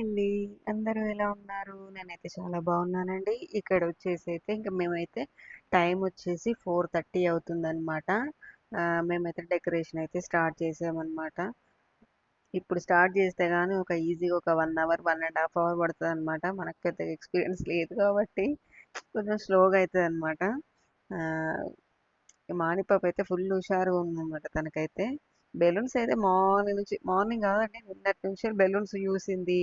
అండి. అందరూ ఎలా ఉన్నారు? నేనైతే చాలా బాగున్నానండి. ఇక్కడ వచ్చేసి అయితే ఇంకా మేమైతే టైమొచ్చేసి 4:30 అవుతుందనమాట. ఆహ్, మేమైతే డెకరేషన్ అయితే స్టార్ట్ చేసామన్నమాట ఇప్పుడు స్టార్ట్ చేస్తే కానీ ఒక ఈజీగా ఒక one hour, one and half hour పడుతుంది అనమాట మనకు పెద్ద ఎక్స్‌పీరియన్స్ లేదు కాబట్టి కొంచెం స్లోగా అవుతుంది అనమాట మాణిపాప అయితే ఫుల్ హుషారుగా ఉందన్నమాట తనకైతే. బెలూన్స్ అయితే మార్నింగ్ నుంచి మార్నింగ్ కాదండి నిన్నటి నుంచి బెలూన్స్ చూసింది.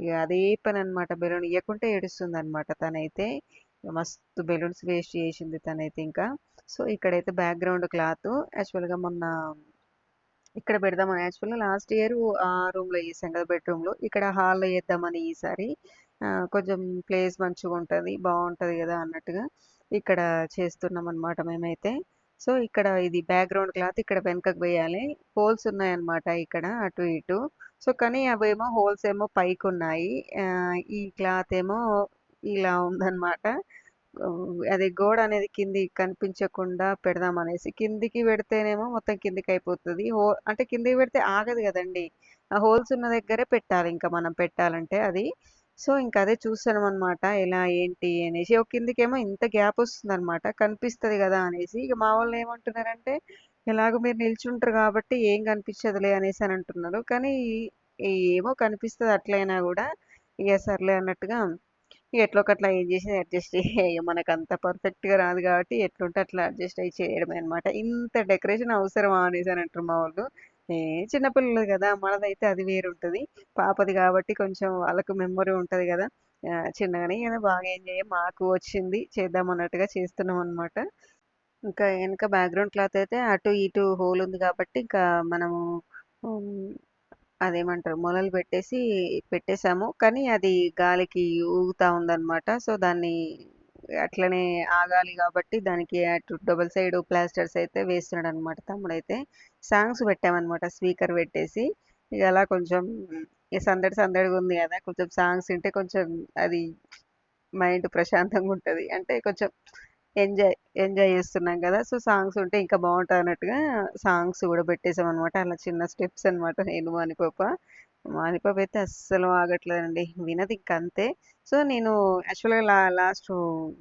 ఇక అదే పననమాట. బెలూన్ ఇవ్వకుంటే ఏడుస్తుంది అనమాట తనైతే. మస్తు బెలూన్స్ వేస్ట్ చేసింది తనైతే ఇంకా. సో, ఇక్కడైతే బ్యాక్‌గ్రౌండ్ క్లాత్ యాక్చువల్‌గా మొన్న ఇక్కడ పెడదామని యాక్చువల్‌గా లాస్ట్ ఇయర్ ఆ రూమ్‌లో వేసాం కదా! బెడ్‌రూమ్‌లో. ఇక్కడ హాల్‌లో వేద్దామని ఈసారి కొంచెం ప్లేస్ మంచిగా ఉంటుంది బాగుంటుంది కదా! అన్నట్టుగా ఇక్కడ చేస్తున్నాం అనమాట మేమైతే. సో, ఇక్కడ ఇది బ్యాక్‌గ్రౌండ్ క్లాత్ ఇక్కడ వెనకకు వేయాలి. హోల్స్ ఉన్నాయన్నమాట ఇక్కడ అటు ఇటు. సో, కానీ అవేమో హోల్స్ ఏమో పైకి ఉన్నాయి ఈ క్లాత్ ఏమో ఇలా ఉందన్నమాట. అది గోడ అనేది కింది కనిపించకుండా పెడదాం అనేసి కిందికి పెడితేనేమో మొత్తం కిందికయిపోతది. హో అంటే కిందికి పెడితే ఆగదు కదండి ఆ హోల్స్ ఉన్న దగ్గరే పెట్టాలి ఇంకా మనం పెట్టాలంటే అది. సో, ఇంకా అదే చూస్తున్నామనమాట. ఎలా ఏంటి అనేసి. ఒక కిందికేమో ఇంత గ్యాప్ వస్తుందనమాట. కనిపిస్తుంది కదా అనేసి. ఇక మా వాళ్ళు ఏమంటున్నారంటే ఎలాగో మీరు నిల్చుంటారు కాబట్టి ఏం కనిపించదులే అనేసి అని అంటున్నారు. కానీ ఏమో కనిపిస్తది అట్లైనా కూడా ఇగ సర్లే అన్నట్టుగా ఇగ ఎట్లోకట్లా ఏం చేసి అడ్జస్ట్ అయ్యే మనకు అంత పర్ఫెక్ట్‌గా రాదు కాబట్టి ఎట్లుంటే అట్లా అడ్జస్ట్ అయ్యి చేయడమే అనమాట. ఇంత డెకరేషన్ అవసరమా అనేసి అని అంటారు మా వాళ్ళు ఏ చిన్నపిల్లలు కదా మనదైతే అది వేరుంటుంది పాపది కాబట్టి కొంచెం వాళ్ళకు మెమొరీ ఉంటది కదా చిన్నగానే ఏదో బాగా ఏం చేయ మాకు వచ్చింది చేద్దాం అన్నట్టుగా చేస్తున్నాం అనమాట ఇంకా వెనక బ్యాక్‌గ్రౌండ్ క్లాత్ అయితే అటు ఇటు హోల్ ఉంది కాబట్టి ఇంకా మనము అదేమంటారు మొలలు పెట్టేసి పెట్టేశాము కానీ అది గాలికి ఊగుతా ఉందన్నమాట సో, దాన్ని అట్లనే ఆగాలి కాబట్టి దానికి అటు డబుల్ సైడ్ ప్లాస్టర్స్ అయితే వేస్తున్నాడనమాట తమ్ముడైతే. సాంగ్స్ పెట్టామనమాట స్పీకర్ పెట్టేసి. ఇక అలా కొంచెం సందడి సందడిగా ఉంది కదా కొంచెం సాంగ్స్ వింటే కొంచెం అది మైండ్ ప్రశాంతంగా ఉంటుంది అంటే కొంచెం ఎంజాయ్ ఎంజాయ్ చేస్తున్నాం కదా సో, సాంగ్స్ ఉంటే ఇంకా బాగుంటుంది అన్నట్టుగా సాంగ్స్ కూడా పెట్టేసాం అనమాట అలా చిన్న స్టెప్స్ అనమాట నేను మానిపాప. మానిపాప అయితే అస్సలు ఆగట్లేదండి. వినది అంతే. సో, నేను యాక్చువల్‌గా లా లాస్ట్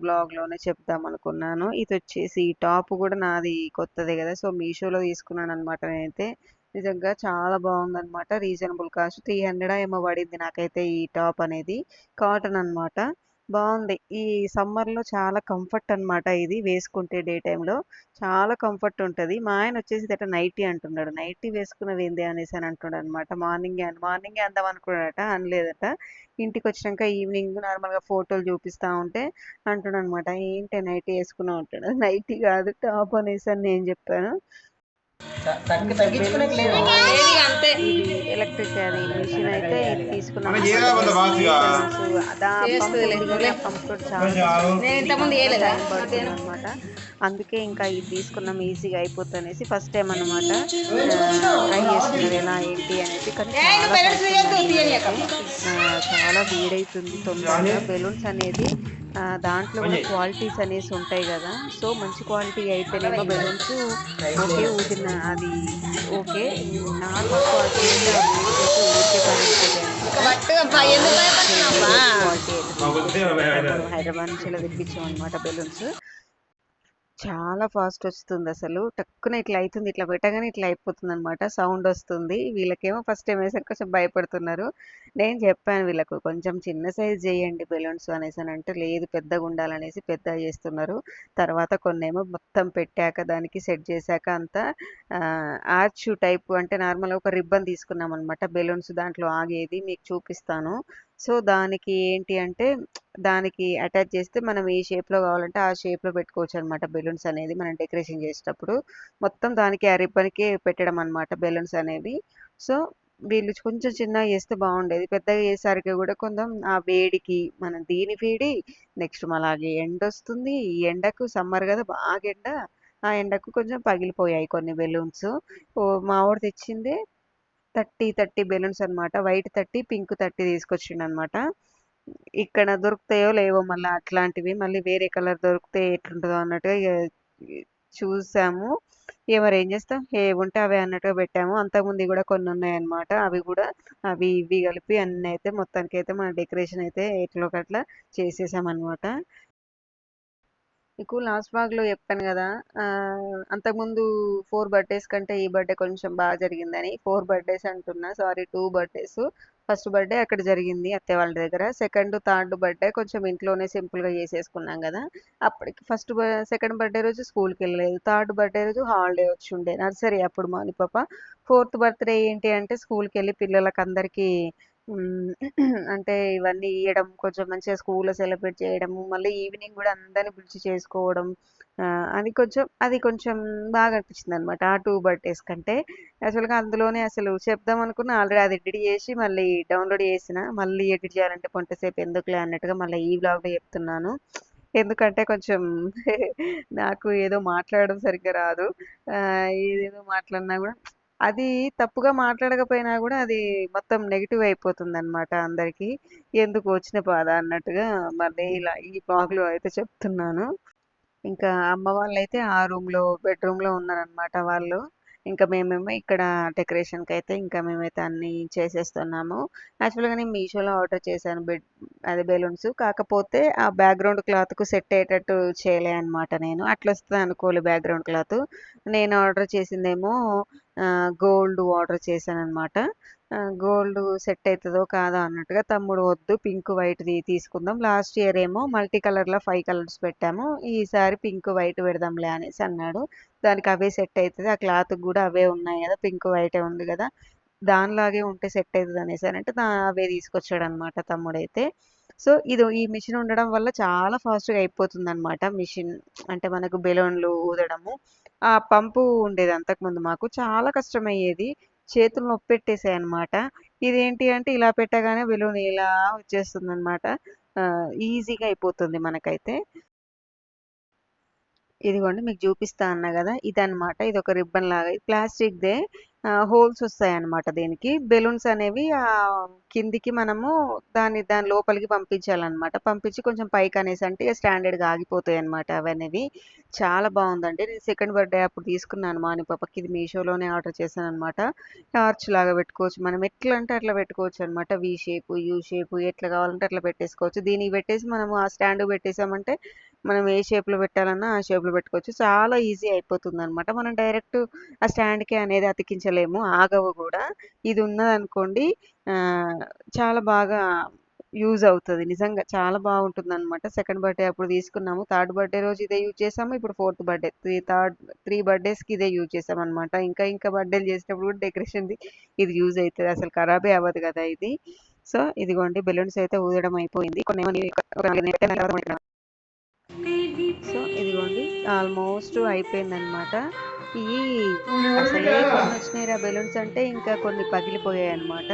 వ్లాగ్‌లోనే చెప్దామనుకున్నాను. ఇదొచ్చేసి ఈ టాప్ కూడా నాది కొత్తదే కదా సో, మీషోలో తీసుకున్నాను అనమాట నేనైతే. నిజంగా చాలా బాగుందనమాట రీజనబుల్ కాస్ట్ 300 ఏమో పడింది నాకైతే ఈ టాప్ అనేది. కాటన్ అనమాట. బాగుంది ఈ సమ్మర్‌లో చాలా కంఫర్ట్ అనమాట ఇది వేసుకుంటే డే టైంలో చాలా కంఫర్ట్ ఉంటది. మా ఆయన వచ్చేసి ఇదట నైటీ అంటున్నాడు. నైటీ వేసుకున్నవేందే అనేసి అని అంటున్నాడనమాట. మార్నింగే అని మార్నింగే అందాం అనుకున్నాడట. అనలేదట. ఇంటికి ఇంటికొచ్చినంక ఈవినింగ్ నార్మల్‌గా ఫోటోలు చూపిస్తా ఉంటే అంటున్నాడు అనమాట ఏంటి నైటీ వేసుకున్నావు అంటాడు. నైటీ కాదు టాప్ అనేసి అని నేను చెప్పాను. అంతే? ఎలక్ట్రిక్ అది మిషన్ అయితే ఇది తీసుకున్నాం. అనమాట అందుకే ఇంకా ఇది తీసుకున్నాం ఈజీగా అయిపోతుంది అనేసి ఫస్ట్ టైం అనమాట ట్రై చేస్తున్నారు ఎలా ఏంటి కానీ నువ్వు చాలా చాలా వేడైతుంది తొందరగా బెలూన్స్ అనేది. దాంట్లో కూడా క్వాలిటీస్ అనేసి ఉంటాయి కదా. సో మంచి క్వాలిటీ అయితేనేమో బెలూన్స్ ఓకే ఊదిన అది ఓకే. నార్మల్ క్వాలిటీ ఊరికే హైదరాబాద్ నుంచి ఇలా తెప్పించాం అనమాట బెలూన్స్. చాలా ఫాస్ట్ వస్తుంది అసలు. టక్కున ఇట్లా అవుతుంది ఇట్లా పెట్టగానే ఇట్లా అయిపోతుంది అనమాట సౌండ్ వస్తుంది. వీళ్ళకేమో ఫస్ట్ టైం వేసరికి కొంచెం భయపడుతున్నారు. నేను చెప్పాను వీళ్ళకు కొంచెం చిన్న సైజ్ చేయండి బెలూన్స్ అనేసి అని అంటే లేదు పెద్దగా ఉండాలనేసి పెద్దగా చేస్తున్నారు. తర్వాత కొన్నేమో మొత్తం పెట్టాక దానికి సెట్ చేశాక అంతా ఆర్చ్ టైప్ అంటే నార్మల్ ఒక రిబ్బన్ తీసుకున్నాం అనమాట బెలూన్స్ దాంట్లో ఆగేది మీకు చూపిస్తాను. సో దానికి ఏంటి అంటే దానికి అటాచ్ చేస్తే మనం ఏ షేప్‌లో కావాలంటే ఆ షేప్‌లో పెట్టుకోవచ్చు అనమాట బెలూన్స్ అనేది మనం డెకరేషన్ చేసేటప్పుడు. మొత్తం దానికి ఆ రిబ్బన్‌కే పెట్టడం అనమాట బెలూన్స్ అనేవి. సో, వీళ్ళు కొంచెం చిన్నగా చేస్తే బాగుండేది. పెద్దగా వేసేసరికి కూడా కొంచెం ఆ వేడికి మనం దీని వేడి నెక్స్ట్ అలాగే ఎండొస్తుంది. ఈ ఎండకు సమ్మర్ కదా బాగా ఎండ. ఆ ఎండకు కొంచెం పగిలిపోయాయి కొన్ని బెలూన్స్. మా వాడు తెచ్చిందే 30, 30 బెలూన్స్ అనమాట. వైట్ 30, పింక్ 30 తీసుకొచ్చిండనమాట. ఇక్కడ దొరుకుతాయో లేవో మళ్ళీ అట్లాంటివి. మళ్ళీ వేరే కలర్ దొరికితే ఎట్లుంటుందో అన్నట్టుగా చూసాము ఇక ఏం చేస్తాం ఏవుంటే అవే అన్నట్టుగా పెట్టాము అంతకుముందు కూడా కొన్ని ఉన్నాయన్నమాట అవి కూడా అవి ఇవి కలిపి అన్నీ అయితే మొత్తానికి అయితే మన డెకరేషన్ అయితే ఎట్లో ఒకట్లా చేసేసామన్నమాట మీకు లాస్ట్లో చెప్పాను కదా అంతకుముందు ఫోర్ బర్త్డేస్ కంటే ఈ బర్త్డే కొంచెం బాగా జరిగిందని. ఫోర్ బర్త్డేస్ అంటున్నా sorry two birthdays. First birthday అక్కడ జరిగింది అత్తే వాళ్ళ దగ్గర. సెకండ్ థర్డ్ బర్త్డే కొంచెం ఇంట్లోనే సింపుల్గా చేసేసుకున్నాం కదా. అప్పటికి ఫస్ట్ సెకండ్ బర్త్డే రోజు స్కూల్కి వెళ్ళలేదు. థర్డ్ బర్త్డే రోజు హాలిడే వచ్చి ఉండే. నర్సరీ అప్పుడు మాని పాప. ఫోర్త్ బర్త్డే ఏంటి అంటే స్కూల్కి వెళ్ళి పిల్లలకి అందరికీ అంటే ఇవన్నీ ఇవ్వడం కొంచెం మంచిగా స్కూల్లో సెలబ్రేట్ చేయడం మళ్ళీ ఈవినింగ్ కూడా అందరిని పిలిచి చేసుకోవడం అది కొంచెం అది కొంచెం బాగా అనిపించింది అనమాట ఆ టూ బర్త్డేస్ కంటే. యాక్చువల్గా అందులోనే అసలు చెప్దాం అనుకున్న ఆల్రెడీ అది ఎడిట్ చేసి మళ్ళీ డౌన్లోడ్ చేసిన మళ్ళీ ఎడిట్ చేయాలంటే కొంతసేపు ఎందుకులే అన్నట్టుగా మళ్ళీ ఈ బ్లాగ్లో చెప్తున్నాను. ఎందుకంటే కొంచెం నాకు ఏదో మాట్లాడడం సరిగ్గా రాదు. ఏదేదో మాట్లాడినా కూడా అది తప్పుగా మాట్లాడకపోయినా కూడా అది మొత్తం నెగిటివ్ అయిపోతుంది అనమాట అందరికి. ఎందుకు వచ్చిన బాధ అన్నట్టుగా మళ్ళీ ఇలా ఈ blog అయితే చెప్తున్నాను. ఇంకా అమ్మ వాళ్ళైతే ఆ రూమ్లో బెడ్రూమ్లో ఉన్నారనమాట వాళ్ళు. ఇంకా మేమేమో ఇక్కడ డెకరేషన్కి అయితే ఇంకా మేమైతే అన్ని చేసేస్తున్నాము. యాక్చువల్గా నేను మీషోలో ఆర్డర్ చేశాను బెడ్ అదే బెలూన్స్. కాకపోతే ఆ బ్యాక్గ్రౌండ్ క్లాత్కు సెట్ అయ్యేటట్టు చేయలే అనమాట నేను. అట్లా వస్తుంది అనుకోలే బ్యాక్గ్రౌండ్ క్లాత్. నేను ఆర్డర్ చేసిందేమో గోల్డ్ ఆర్డర్ చేశాను అనమాట గోల్డ్ సెట్ అవుతుందో కాదో అన్నట్టుగా తమ్ముడు వద్దు పింక్ వైట్ది తీసుకుందాం. లాస్ట్ ఇయర్ ఏమో మల్టీ కలర్లో ఫైవ్ కలర్స్ పెట్టాము. ఈసారి పింక్ వైట్ పెడదాంలే అనేసి అన్నాడు. దానికి అవే సెట్ అవుతుంది ఆ క్లాత్ కూడా అవే ఉన్నాయి కదా పింక్ వైటే ఉంది కదా. దానిలాగే ఉంటే సెట్ అవుతుంది అనేసి అని అంటే దా- అవే తీసుకొచ్చాడు అనమాట తమ్ముడైతే. సో ఇది ఈ మిషన్ ఉండడం వల్ల చాలా ఫాస్ట్గా అయిపోతుంది అనమాట మిషన్ అంటే మనకు బెలూన్లు ఊదడము. ఆ పంపు ఉండేది అంతకుముందు మాకు. చాలా కష్టమయ్యేది. చేతులు నొప్పి పెట్టేసాయి అనమాట ఇదేంటి అంటే ఇలా పెట్టగానే బెలూన్ ఇలా వచ్చేస్తుంది అనమాట ఈజీగా అయిపోతుంది మనకైతే. ఇదిగోండి మీకు చూపిస్తా అన్నా కదా. ఇదనమాట ఇది ఒక రిబ్బన్ లాగా ఇది ప్లాస్టిక్ దే హోల్స్ వస్తాయి అన్నమాట దీనికి. బెలూన్స్ అనేవి కిందికి మనము దాన్ని దాని లోపలికి పంపించాలన్నమాట. పంపించి కొంచెం పైకి అనేసి అంటే స్టాండర్డ్గా ఆగిపోతాయి అనమాట అవనేవి. చాలా బాగుందండి. నేను సెకండ్ బర్త్డే అప్పుడు తీసుకున్నాను. మాని పాపకి ఇది మీషోలోనే ఆర్డర్ చేశాను అనమాట టార్చ్ లాగా పెట్టుకోవచ్చు. మనం ఎట్లా అంటే అట్లా పెట్టుకోవచ్చు అనమాట వి షేప్ యూ షేప్ ఎట్లా కావాలంటే అట్లా పెట్టేసుకోవచ్చు. దీనికి పెట్టేసి మనము ఆ స్టాండ్ పెట్టేసామంటే మనం ఏ షేప్లో లో పెట్టాలన్నా ఆ షేప్లో లో పెట్టుకోవచ్చు. చాలా ఈజీ అయిపోతుంది అనమాట మనం డైరెక్ట్ ఆ స్టాండ్కి కి అనేది అతికించలేము. ఆగవు కూడా. ఇది ఉన్నదనుకోండి చాలా బాగా యూజ్ అవుతుంది. నిజంగా చాలా బాగుంటుంది అనమాట సెకండ్ బర్త్డే అప్పుడు తీసుకున్నాము. థర్డ్ బర్త్డే రోజు ఇదే యూజ్ చేసాము. ఇప్పుడు fourth birthday three third three కి ఇదే యూజ్ చేసాం అనమాట ఇంకా ఇంకా బర్త్డేలు చేసినప్పుడు కూడా డెకరేషన్ ఇది యూజ్ అవుతుంది. అసలు ఖరాబే అవ్వదు కదా ఇది. సో ఇదిగోండి బెలూన్స్ అయితే ఊదడం అయిపోయింది. కొన్ని సో ఇదిగోండి ఆల్మోస్ట్ అయిపోయిందనమాట ఈ అసలే కొన్ని వచ్చినాయి బెలూన్స్ అంటే ఇంకా కొన్ని పగిలిపోయాయి అనమాట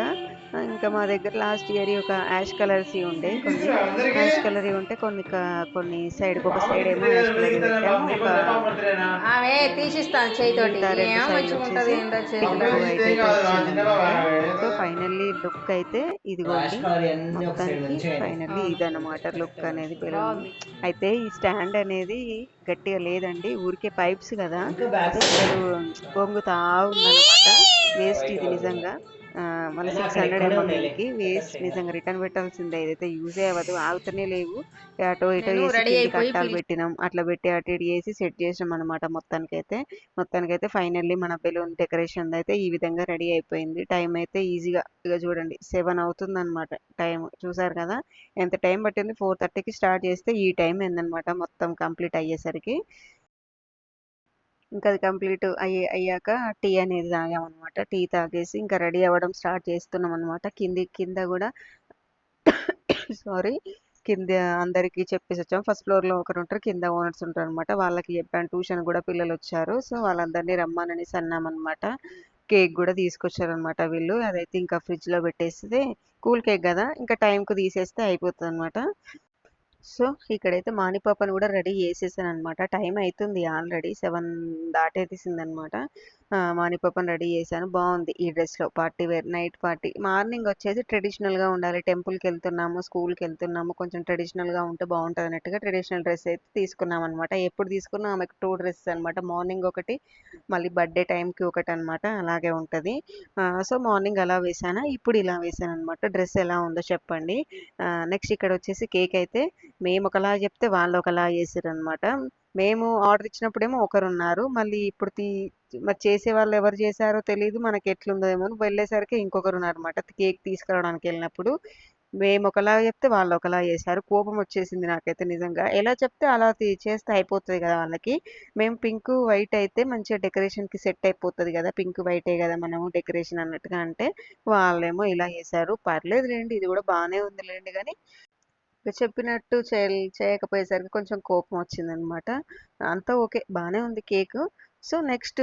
ఇంకా మా దగ్గర లాస్ట్ ఇయర్ ఒక యాష్ కలర్స్ ఉండే కొన్ని యాష్ కలర్ ఉంటే కొన్ని కొన్ని సైడ్ ఒక సైడ్ ఏమో యాష్ కలర్ పెట్టాము. ఒక ఫైనల్లీ లుక్ అయితే ఇదిగోండి అన్ని ఒక సైడ్ మొత్తానికి ఫైనల్లీ ఇదన్నమాట లుక్ అనేది బెలూన్. అయితే ఈ స్టాండ్ అనేది గట్టిగా లేదండి ఊరికే పైప్స్ కదా. అసలు పొంగుతా ఉందన్నమాట. వేస్ట్ ఇది నిజంగా. మళ్ళీ అయినా సిక్స్ హండ్రెడ్ ఏమో వేస్ట్ నిజంగా రిటర్న్ పెట్టాల్సిందే. ఇదైతే యూజ్ అవ్వదు ఆగుతూనే లేవు. అటో ఇటో అట్టాలు పిలి- పెట్టినాం. అట్లా పెట్టి అటు ఇటు చేసి సెట్ చేసినాం అనమాట మొత్తానికైతే. మొత్తానికైతే ఫైనల్లీ మన బెలూన్ డెకరేషన్ అయితే ఈ విధంగా రెడీ అయిపోయింది. టైం అయితే ఈజీగా ఇక చూడండి. సెవెన్ అవుతుంది అనమాట టైం చూసారు కదా? ఎంత టైం పట్టింది? ఫోర్ థర్టీకి స్టార్ట్ చేస్తే ఈ టైం ఏందనమాట మొత్తం కంప్లీట్ అయ్యేసరికి. ఇంకా అది కంప్లీట్ అయ్యే అయ్యాక టీ అనేది తాగామన్నమాట. టీ తాగేసి ఇంకా రెడీ అవ్వడం స్టార్ట్ చేస్తున్నాం అనమాట కింది కింద కూడా సారీ కింద అందరికీ చెప్పేసి వచ్చాం. ఫస్ట్ ఫ్లోర్లో ఒకరు ఉంటారు కింద ఓనర్స్ ఉంటారు అనమాట వాళ్ళకి చెప్పాను ట్యూషన్ కూడా పిల్లలు వచ్చారు. సో వాళ్ళందరినీ రమ్మననేసి అన్నామన్నమాట కేక్ కూడా తీసుకొచ్చారనమాట వీళ్ళు. అదైతే ఇంకా ఫ్రిడ్జ్లో పెట్టేస్తే కూల్ కేక్ కదా ఇంకా టైంకు తీసేస్తే అయిపోతుంది అనమాట సో ఇక్కడైతే మానిపాపను కూడా రెడీ చేసేసాను అనమాట టైం అవుతుంది ఆల్రెడీ సెవెన్ దాటేసింది అనమాట ఆ, రెడీ చేశాను. బాగుంది ఈ డ్రెస్లో. Party wear night party. Morning వచ్చేసి ట్రెడిషనల్గా ఉండాలి. టెంపుల్కి వెళ్తున్నాము స్కూల్కి వెళ్తున్నాము కొంచెం ట్రెడిషనల్గా ఉంటే బాగుంటుంది అన్నట్టుగా ట్రెడిషనల్ డ్రెస్ అయితే తీసుకున్నాం అనమాట ఎప్పుడు తీసుకున్నా ఆమెకు టూ డ్రెస్సెస్ అనమాట మార్నింగ్ ఒకటి మళ్ళీ బర్త్డే టైంకి ఒకటి అనమాట అలాగే ఉంటుంది. సో మార్నింగ్ అలా వేసాను ఇప్పుడు ఇలా వేసాను అనమాట డ్రెస్ ఎలా ఉందో చెప్పండి. నెక్స్ట్ ఇక్కడ వచ్చేసి కేక్ అయితే మేము ఒకలా చెప్తే వాళ్ళు ఒకలా చేసారు అనమాట మేము ఆర్డర్ ఇచ్చినప్పుడేమో ఒకరు ఉన్నారు మళ్ళీ ఇప్పుడు తీ మరి చేసే వాళ్ళు ఎవరు చేశారో తెలియదు మనకి ఎట్లుందో ఏమో అని వెళ్ళేసరికి ఇంకొకరు ఉన్నారనమాట కేక్ తీసుకురావడానికి వెళ్ళినప్పుడు మేము ఒకలా చెప్తే వాళ్ళు ఒకలా చేశారు. కోపం వచ్చేసింది నాకైతే నిజంగా. ఎలా చెప్తే అలా చేస్తే అయిపోతుంది కదా వాళ్ళకి. మేము పింక్ వైట్ అయితే మంచిగా డెకరేషన్కి సెట్ అయిపోతుంది కదా. పింక్ వైటే కదా మనము డెకరేషన్ అన్నట్టుగా అంటే వాళ్ళేమో ఇలా చేశారు. పర్లేదు లేండి ఇది కూడా బాగానే ఉంది లేండి కానీ చెప్పినట్టు చేయ చేయకపోయేసరికి కొంచెం కోపం వచ్చిందనమాట. అంతా ఓకే బాగానే ఉంది కేక్. సో నెక్స్ట్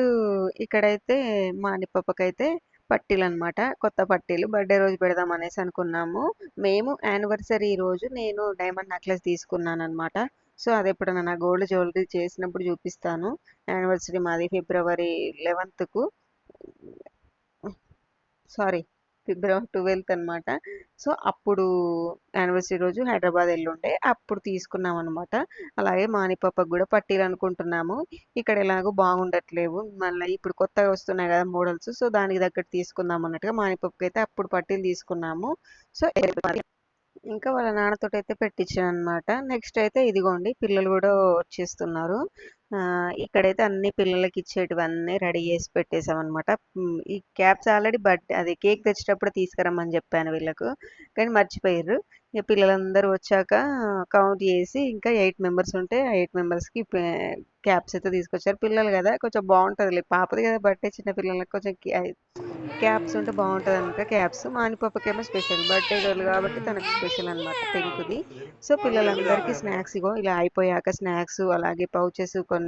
ఇక్కడైతే మా నిప్పకైతే పట్టీలు అనమాట కొత్త పట్టీలు బర్త్డే రోజు పెడదాం అనేసి అనుకున్నాము. మేము యానివర్సరీ రోజు నేను డైమండ్ నెక్లెస్ తీసుకున్నాను అనమాట సో అది ఎప్పుడైనా నా గోల్డ్ జ్యువెలరీ చేసినప్పుడు చూపిస్తాను. యానివర్సరీ మాది ఫిబ్రవరి లెవెన్త్కు. సారీ ఫిబ్రవరి ట్వెల్త్ అనమాట సో అప్పుడు యానివర్సరీ రోజు హైదరాబాద్ వెళ్ళుండే అప్పుడు తీసుకున్నాం అనమాట అలాగే మానిపప్పకు కూడా పట్టీలు అనుకుంటున్నాము ఇక్కడ ఎలాగో బాగుండట్లేవు. మళ్ళీ ఇప్పుడు కొత్తగా వస్తున్నాయి కదా మోడల్స్. సో దానికి తగ్గట్టు తీసుకుందాం అన్నట్టుగా మానిపప్పుకి అయితే అప్పుడు పట్టీలు తీసుకున్నాము. సో ఇంకా వాళ్ళ నాన్నతో అయితే పెట్టించాను అనమాట నెక్స్ట్ అయితే ఇదిగోండి పిల్లలు కూడా వచ్చేస్తున్నారు. ఇక్కడైతే అన్ని పిల్లలకి ఇచ్చేటివన్నీ రెడీ చేసి పెట్టేసామన్నమాట ఈ క్యాప్స్ ఆల్రెడీ బర్త్ అది కేక్ తెచ్చేటప్పుడు తీసుకురమ్మని చెప్పాను వీళ్ళకు కానీ మర్చిపోయారు ఇక పిల్లలందరూ వచ్చాక కౌంట్ చేసి ఇంకా ఎయిట్ మెంబర్స్ ఉంటే ఎయిట్ మెంబర్స్కి క్యాప్స్ అయితే తీసుకొచ్చారు. పిల్లలు కదా కొంచెం బాగుంటుంది పాపది కదా బర్త్డే చిన్న పిల్లలకి కొంచెం క్యాప్స్ ఉంటే బాగుంటుంది అనమాట క్యాప్స్ మానిపప్పకేమో స్పెషల్ బర్త్డే గర్ల్ కాబట్టి తనకు స్పెషల్ అనమాట పెంకుది. సో పిల్లలందరికీ స్నాక్స్ ఇగో ఇలా అయిపోయాక స్నాక్స్ అలాగే పౌచెస్ కొన్ని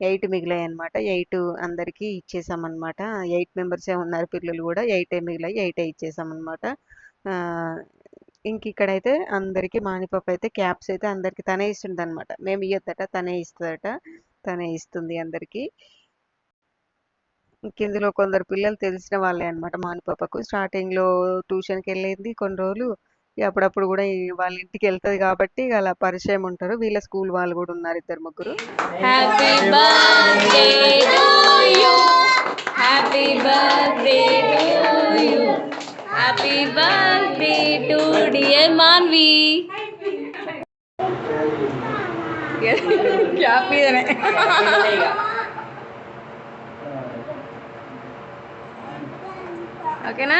ఎయిట్ మిగిలాయి అనమాట ఎయిట్ అందరికీ ఇచ్చేసామన్నమాట. ఎయిట్ మెంబర్సే ఉన్నారు పిల్లలు కూడా. ఎయిటే మిగిలాయి ఎయిటే ఇచ్చేసామన్నమాట. ఇంక ఇక్కడైతే అందరికీ మానిపప్పు అయితే క్యాప్స్ అయితే అందరికీ తనే ఇస్తుంది అనమాట మేము ఇయ్యొద్దట తనే ఇస్తుందట. తనే ఇస్తుంది అందరికీ. ఇంక ఇందులో కొందరు పిల్లలు తెలిసిన వాళ్ళే అనమాట మానిపప్పకు. స్టార్టింగ్లో ట్యూషన్కి వెళ్ళింది కొన్ని రోజులు. అప్పుడప్పుడు కూడా వాళ్ళ ఇంటికి వెళ్తది కాబట్టి ఇక అలా పరిచయం ఉంటారు. వీళ్ళ స్కూల్ వాళ్ళు కూడా ఉన్నారు ఇద్దరు ముగ్గురు. Happy birthday to you happy birthday to you happy birthday to dear Manvi cap ఇదనే ఓకేనా?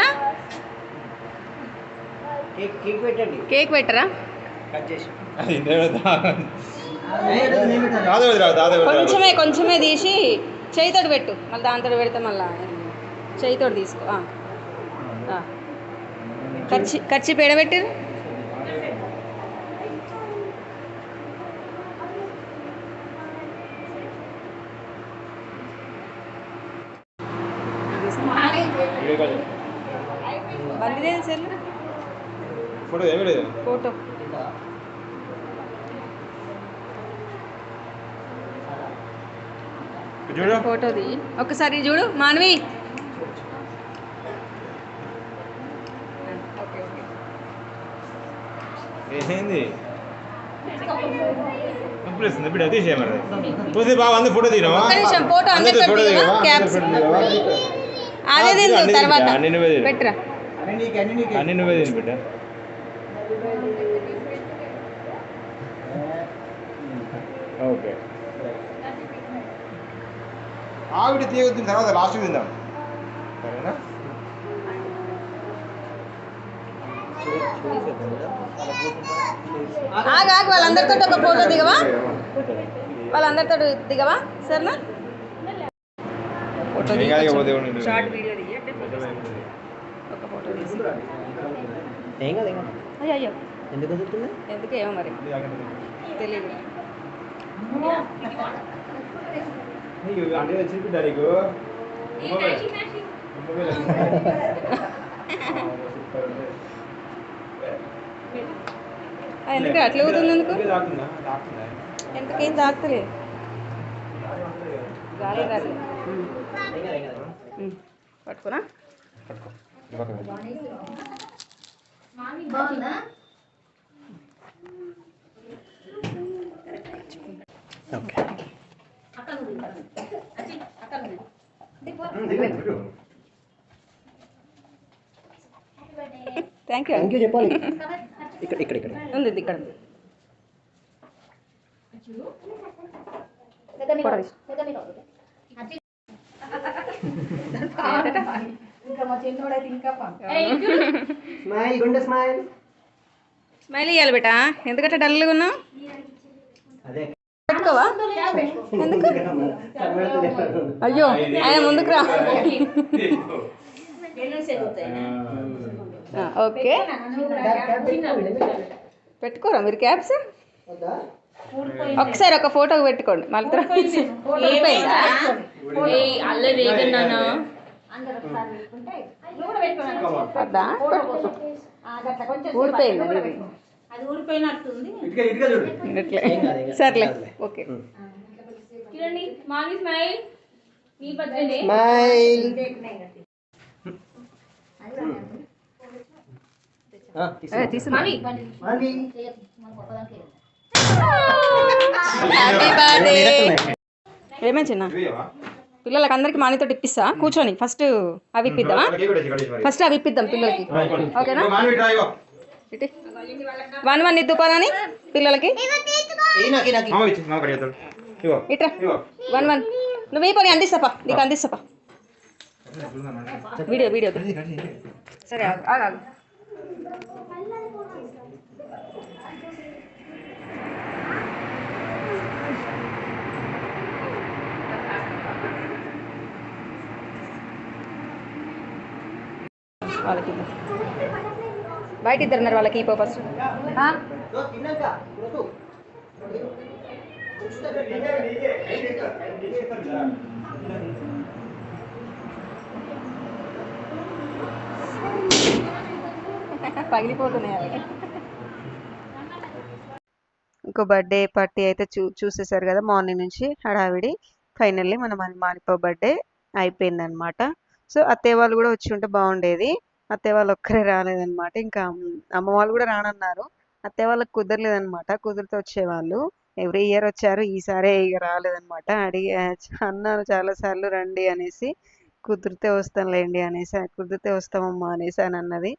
కేక్ కేక్ పెట్టండి. కేక్ పెట్టరా? కొంచెమే కొంచెమే తీసి చేయితోటి పెట్టు. మళ్ళీ దాంతో పెడితే మళ్ళా చేయితోటి తీసుకో. ఖర్చు ఖర్చు పెడబెట్టు బండి ఫోటో ఏమీ లేదు. ఫోటో. చూడు. ఫోటోది ఒకసారి చూడు మానవి. ఓకే ఓకే ఏంది? ఇప్పుడు వస్తుంది ఇప్పుడు అది చేయమన్నది పోతే బాగా అందరు ఫోటో నిమిషం, ఫోటో అందరితో ఫోటో. అదే తర్వాత. పెట్టరా. అన్ని నీకు అన్ని నీకు. అన్ని నువ్వే తిని బిడ్డ. ఆవిడ తీయొద్దు తర్వాత లాస్ట్ తిందాం. సరేనా? ఆగు ఆగు వాళ్ళందరితో ఒక ఫోటో దిగవా? వాళ్ళందరితో దిగవా? సరేనా? ఫోటో. షార్ట్ వీడియో దిగి ఒక ఫోటో తీసి ఏం కదా ఏం కాదు. అయ్యో అయ్యో ఎందుకు వదులుతుంది? ఎందుకు ఏమో మరి. తెలియదు అంటే వచ్చింది బిడ్డ నీకు ఎందుకు అట్లా అవుతుంది ఎందుకు? ఎందుకేం తాకుతలేదు గాలి రాదు ఉమ్. ఏం థ్యాంక్ యూ థ్యాంక్ యూ చెప్పాలి. ఇక్కడ ఇక్కడ ఇక్కడ. ఉంది ఉంది, ఇక్కడ ఉంది. స్మైల్ గుండె స్మైల్ స్మైల్ ఇవ్వాలి బేటా. ఎందుకంటే డల్గా ఉన్నావు? అదే పెట్టుకోవా ఎందుకు? అయ్యో ఆయన ముందుకు రా. ఓకే. పెట్టుకోరా మీరు క్యాప్స్? ఒకసారి ఒక ఫోటో పెట్టుకోండి. మళ్ళీ ఊడిపోయిందా? ఊడిపోయిందా? అది ఊడిపోయినట్టుంది. సర్లే. ఓకే. చూడండి మామీ స్మైల్. మీ బర్త్డే. స్మైల్. అదే తీసుకున్నా మామీ హ్యాపీ బర్త్డే ఏమేం చిన్న? పిల్లలకి అందరికి మానితో ఇప్పిస్తా. కూర్చొని ఫస్ట్ అవి ఇప్పిద్దామా. ఫస్ట్ అవి ఇప్పిద్దాం పిల్లలకి. ఓకేనా. ఇటు. వన్ వన్ ఇద్దుకోనని పిల్లలకి? ఇట్రా. One one. నువ్వు ఈ పని అందిస్తాపా నీకు అందిస్తాపా వీడియో వీడియో. సరే ఆగు, ఆగు, ఆగు. వాళ్ళకి. బయట ఇద్దరు ఉన్నారు వాళ్ళకి ఈ ఫస్ట్ వద్దు. పగిలిపోతున్నాయి అవి. ఇంకో బర్త్డే పార్టీ అయితే చూ చూసేసారు కదా మార్నింగ్ నుంచి హడావిడి. ఫైనల్లీ మన మన మానిపా బర్త్డే అయిపోయిందనమాట సో అత్తయ్య వాళ్ళు కూడా వచ్చి ఉంటే బాగుండేది. అత్తయ్య వాళ్ళు ఒక్కరే రాలేదన్నమాట. ఇంకా అమ్మ వాళ్ళు కూడా రానన్నారు. అత్తయ్య వాళ్ళకి కుదరలేదన్నమాట. కుదిరితే వచ్చేవాళ్ళు. ఎవ్రీ ఇయర్ వచ్చారు ఈసారి ఇక రాలేదన్నమాట. అడిగి అన్నాను చాలా సార్లు రండి అనేసి కుదిరితే వస్తానులేండి అనేసి కుదిరితే వస్తామమ్మా అనేసి అని అన్నది.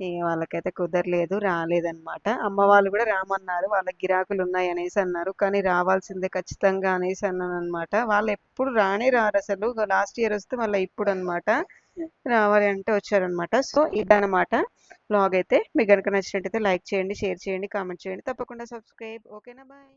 ఇక వాళ్ళకైతే కుదరలేదు రాలేదన్నమాట. అమ్మ వాళ్ళు కూడా రామన్నారు వాళ్ళకి గిరాకులు ఉన్నాయి అనేసి అన్నారు. కానీ రావాల్సిందే ఖచ్చితంగా అనేసి అన్నాను అనమాట వాళ్ళు ఎప్పుడు రానే రారు అసలు లాస్ట్ ఇయర్ వస్తే వాళ్ళ ఇప్పుడు అనమాట రావాలి అంటే వచ్చారనమాట సో ఇదన్నమాట. బ్లాగ్ అయితే మీకు కనుక నచ్చినట్టయితే లైక్ చేయండి షేర్ చేయండి కామెంట్ చేయండి. తప్పకుండా సబ్స్క్రైబ్. ఓకేనా? బాయ్.